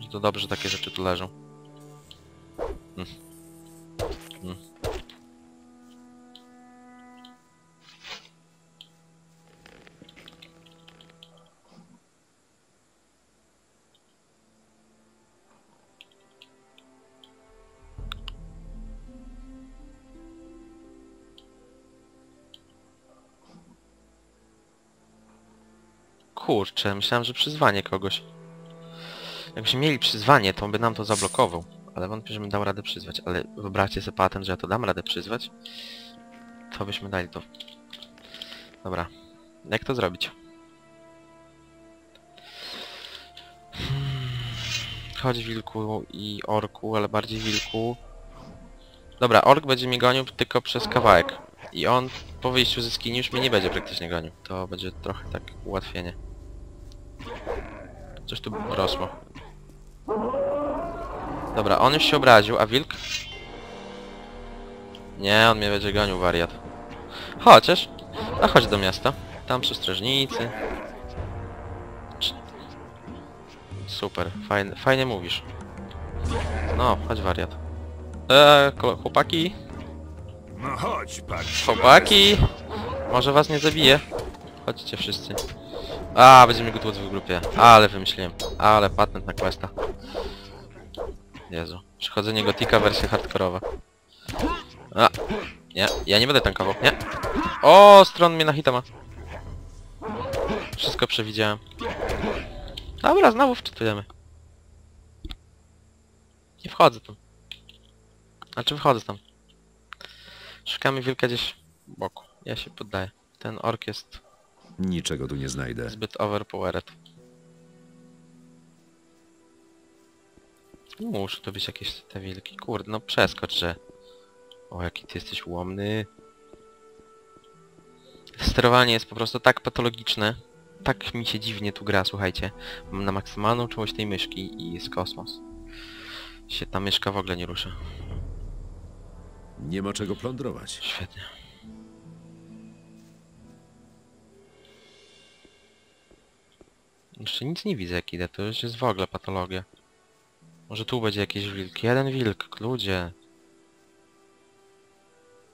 Że to dobrze, że takie rzeczy tu leżą. Mm. Mm. Kurczę, myślałem, że przyzwanie kogoś. Jakbyśmy mieli przyzwanie, to on by nam to zablokował. Ale wątpię, żebym dał radę przyzwać. Ale wyobraźcie sobie patent, że ja to dam radę przyzwać. To byśmy dali to. Dobra. Jak to zrobić? Hmm. Chodź wilku i orku, ale bardziej wilku. Dobra, ork będzie mi gonił tylko przez kawałek. I on po wyjściu ze skini już mnie nie będzie praktycznie gonił. To będzie trochę tak ułatwienie. Coś tu rosło. Dobra, on już się obraził, a wilk? Nie, on mnie będzie gonił, wariat. Chociaż, a chodź do miasta. Tam są strażnicy. Super, fajnie, fajnie mówisz. No, chodź wariat. Eee, chłopaki, No chodź, chłopaki! Może was nie zabije. Chodźcie wszyscy. A, będziemy go tłuc w grupie. Ale wymyśliłem. Ale patent na questa. Jezu. Przechodzenie gotika wersja hardkorowa. A. Nie, ja nie będę tankował. Nie. O, stron mnie na hita ma. Wszystko przewidziałem. Dobra, znowu wczytujemy. Nie wchodzę tam. Znaczy wchodzę tam. Szukamy wilka gdzieś w boku. Ja się poddaję. Ten ork jest Niczego tu nie znajdę. zbyt overpowered. Muszą to być jakieś te wilki. Kurde, no przeskocz, że... O, jaki ty jesteś ułomny. Sterowanie jest po prostu tak patologiczne. Tak mi się dziwnie tu gra, słuchajcie. Mam na maksymalną czułość tej myszki i jest kosmos. Się ta myszka w ogóle nie rusza. Nie ma czego plądrować. Świetnie. Jeszcze nic nie widzę jak idę, to już jest w ogóle patologia. Może tu będzie jakiś wilk. Jeden wilk, ludzie.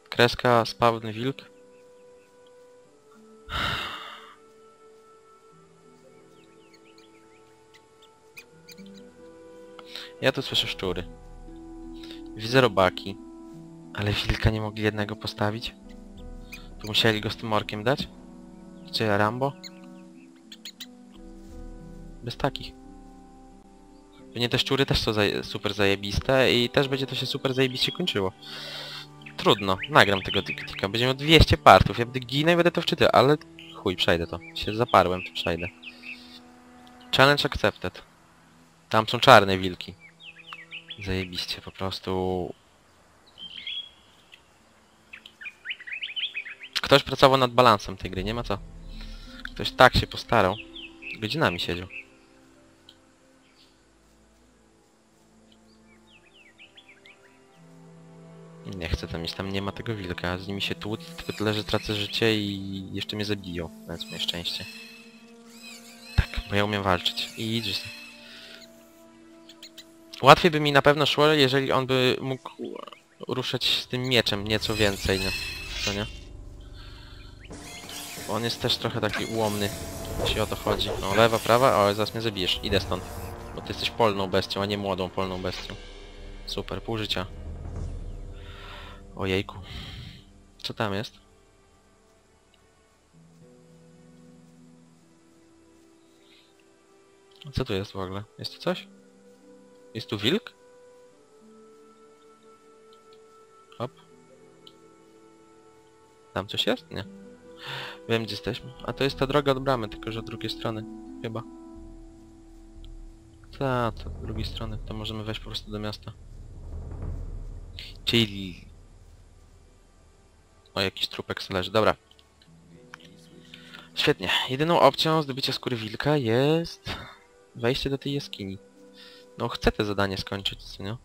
Kreska, spawn wilk. Ja tu słyszę szczury. Widzę robaki. Ale wilka nie mogli jednego postawić? To musieli go z tym orkiem dać? Czy Rambo? Bez takich. Pewnie te szczury też są zaje super zajebiste i też będzie to się super zajebiście kończyło. Trudno, nagram tego TikToka. Będzie miał 200 partów. Ja będę ginę i będę to wczytał, ale chuj, przejdę to. Się zaparłem, to przejdę. Challenge accepted. Tam są czarne wilki. Zajebiście, po prostu Ktoś pracował nad balansem tej gry, nie ma co. Ktoś tak się postarał. Godzinami siedział. Nie chcę tam iść, tam nie ma tego wilka, z nimi się tłuc, tylko tyle, że tracę życie i jeszcze mnie zabiją, więc moje szczęście. Tak, bo ja umiem walczyć. I się. Łatwiej by mi na pewno szło, jeżeli on by mógł ruszać z tym mieczem nieco więcej, nie? Co nie? Bo on jest też trochę taki ułomny, jeśli o to chodzi. No lewa, prawa, ale zaraz mnie zabijesz. Idę stąd. Bo ty jesteś polną bestią, a nie młodą polną bestią. Super, pół życia. Ojejku. Co tam jest? Co tu jest w ogóle? Jest tu coś? Jest tu wilk? Hop. Tam coś jest? Nie. Wiem gdzie jesteśmy. A to jest ta droga od bramy, tylko że od drugiej strony. Chyba. Ta, to od drugiej strony. To możemy wejść po prostu do miasta. Czyli... O, jakiś trupek leży. Dobra. Świetnie. Jedyną opcją zdobycia skóry wilka jest... Wejście do tej jaskini. No, chcę te zadanie skończyć, co nie?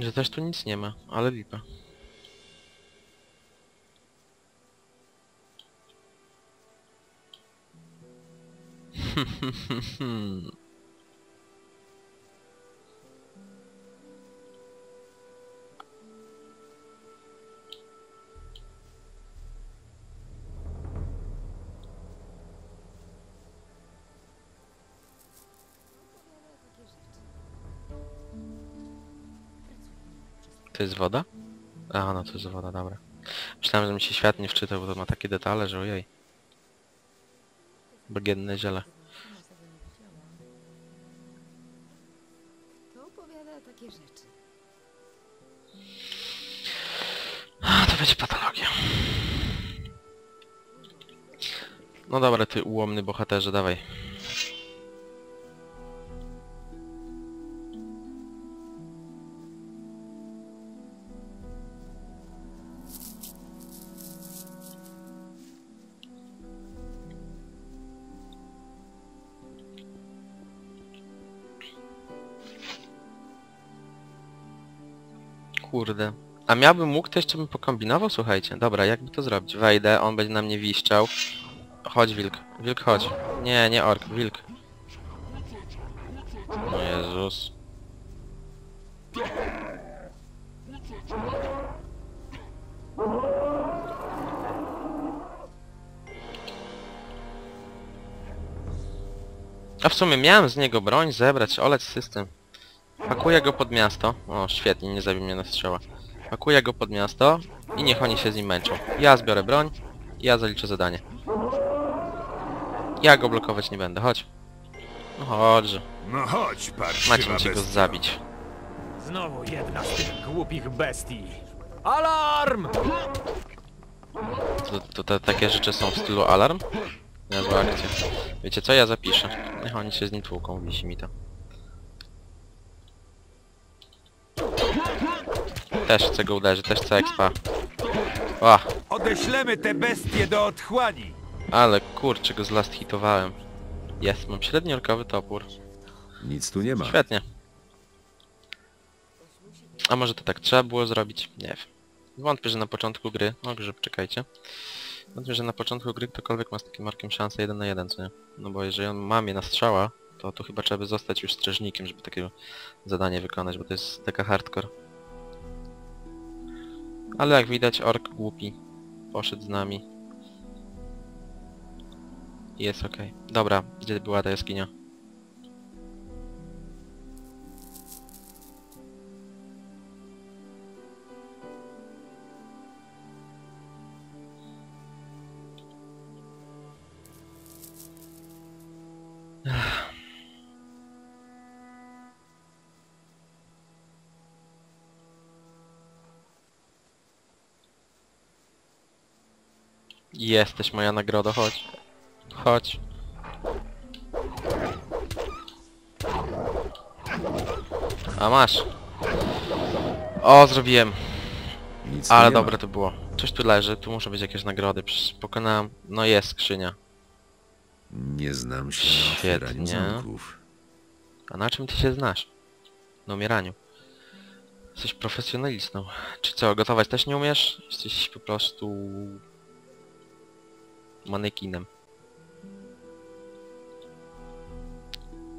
Że też tu nic nie ma, ale lipa. To jest woda? A, no to jest woda, dobra. Myślałem, że mi się świat nie wczytał, bo to ma takie detale, że ojej. Bagienne ziele. Takie rzeczy. To będzie patologia. No dobra, ty ułomny bohaterze, dawaj. Kurde. A miałbym mógł, to jeszcze bym pokombinował? Słuchajcie, dobra, jakby to zrobić? Wejdę, on będzie na mnie wiszczał. Chodź, wilk. Wilk, chodź. Nie, nie ork, wilk. No Jezus. A w sumie miałem z niego broń zebrać, oleć system. Pakuję go pod miasto. O, świetnie, nie zabił mnie na strzała. Pakuję go pod miasto i niech oni się z nim męczą. Ja zbiorę broń, ja zaliczę zadanie. Ja go blokować nie będę, chodź. No chodź, No chodź, macie mi ci go zabić. Znowu jedna z tych głupich bestii. Alarm! To, to te takie rzeczy są w stylu alarm? Niezła akcja. Wiecie co, ja zapiszę. Niech oni się z nim tłuką, wisi mi to. Też chcę go uderzyć, też chcę expa. O, Odeślemy te bestie do otchłani. ale kurczę go zlast hitowałem. Jest, mam średniorkowy topór. Nic tu nie ma. Świetnie. A może to tak trzeba było zrobić? Nie wiem. Wątpię, że na początku gry... O, grzyb, czekajcie. Wątpię, że na początku gry ktokolwiek ma z takim markiem szansę 1 na 1, co nie? No bo jeżeli on ma mnie na strzała, to tu chyba trzeba by zostać już strażnikiem, żeby takiego zadanie wykonać, bo to jest taka hardcore. Ale jak widać, ork głupi. Poszedł z nami. Jest okej. Dobra, gdzie była ta jaskinia? Jesteś moja nagroda, chodź. Chodź. A masz. O, zrobiłem. Nic Ale nie dobre ma. to było. Coś tu leży, tu muszą być jakieś nagrody. Przecież pokonałem... No jest skrzynia. Nie znam się na otwieraniu Świetnie. zamków. A na czym ty się znasz? Na umieraniu. Jesteś profesjonalistą. Czy co, gotować też nie umiesz? Jesteś po prostu... manekinem.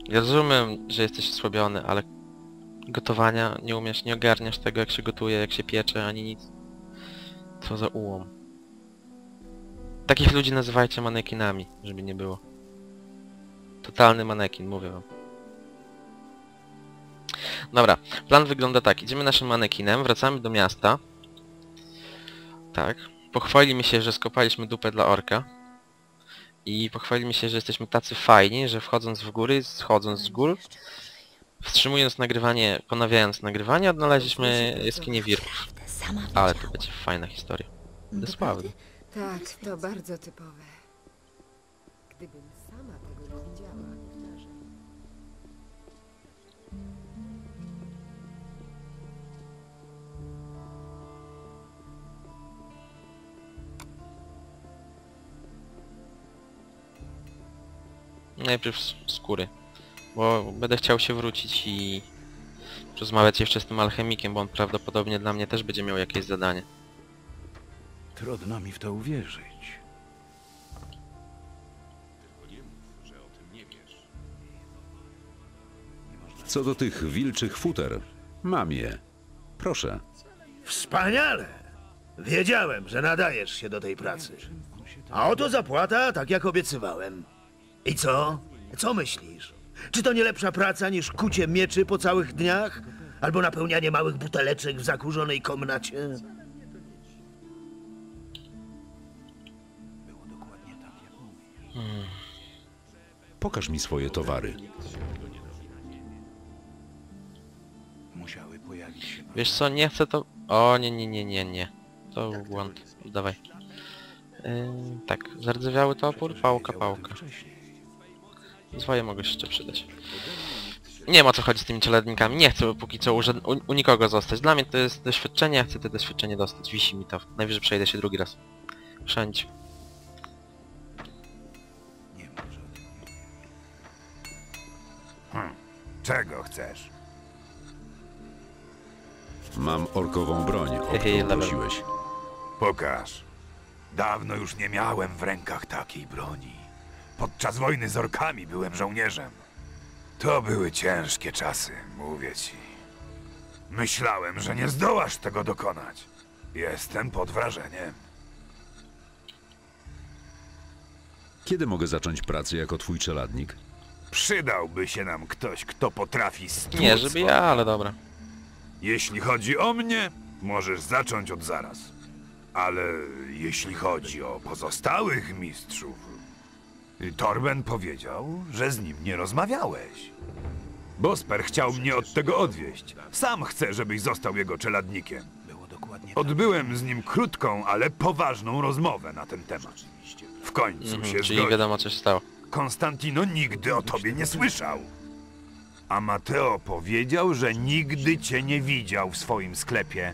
Ja rozumiem, że jesteś osłabiony, ale gotowania nie umiesz, nie ogarniasz tego jak się gotuje, jak się piecze, ani nic. Co za ułom. Takich ludzi nazywajcie manekinami, żeby nie było. Totalny manekin, mówię wam. Dobra, plan wygląda tak. Idziemy naszym manekinem, wracamy do miasta. Tak. Pochwalimy się, że skopaliśmy dupę dla orka. I pochwalimy się, że jesteśmy tacy fajni, że wchodząc w góry, schodząc z gór, wstrzymując nagrywanie, ponawiając nagrywanie, odnaleźliśmy jaskinię wirków. Ale to będzie fajna historia. Dosłownie. Tak, to bardzo typowe. Gdybym sama tego nie widziała. Najpierw z skóry. Bo będę chciał się wrócić i rozmawiać jeszcze z tym alchemikiem, bo on prawdopodobnie dla mnie też będzie miał jakieś zadanie. Trudno mi w to uwierzyć. Tylko nie mów, że o tym nie wiesz. Co do tych wilczych futer, mam je. Proszę. Wspaniale! Wiedziałem, że nadajesz się do tej pracy. A oto zapłata, tak jak obiecywałem. I co? Co myślisz? Czy to nie lepsza praca niż kucie mieczy po całych dniach? Albo napełnianie małych buteleczek w zakurzonej komnacie? Pokaż mi swoje towary. Wiesz co, nie chcę to... O, nie, nie, nie, nie, nie. To był błąd. Dawaj. Yy, tak, zardzewiały topór, pałka, pałka. Zwoje mogę się jeszcze przydać. Nie o co chodzi z tymi czeladnikami, nie chcę póki co u, żad- u, u nikogo zostać. Dla mnie to jest doświadczenie, ja chcę to doświadczenie dostać. Wisi mi to. Najwyżej przejdę się drugi raz. Wszędzie. Czego chcesz? Mam orkową broń, o którą level. prosiłeś. Pokaż. Dawno już nie miałem w rękach takiej broni. Podczas wojny z orkami byłem żołnierzem. To były ciężkie czasy, mówię ci. Myślałem, że nie zdołasz tego dokonać. Jestem pod wrażeniem. Kiedy mogę zacząć pracę jako twój czeladnik? Przydałby się nam ktoś, kto potrafi stłuc Nie, żeby ja, ale dobra. Jeśli chodzi o mnie, możesz zacząć od zaraz. Ale jeśli chodzi o pozostałych mistrzów, Torben powiedział, że z nim nie rozmawiałeś. Bosper chciał mnie od tego odwieść. Sam chce, żebyś został jego czeladnikiem. Odbyłem z nim krótką, ale poważną rozmowę na ten temat. W końcu Mhm, się czyli zgodził. wiadomo co się stało. Konstantino nigdy o tobie nie słyszał. A Mateo powiedział, że nigdy cię nie widział w swoim sklepie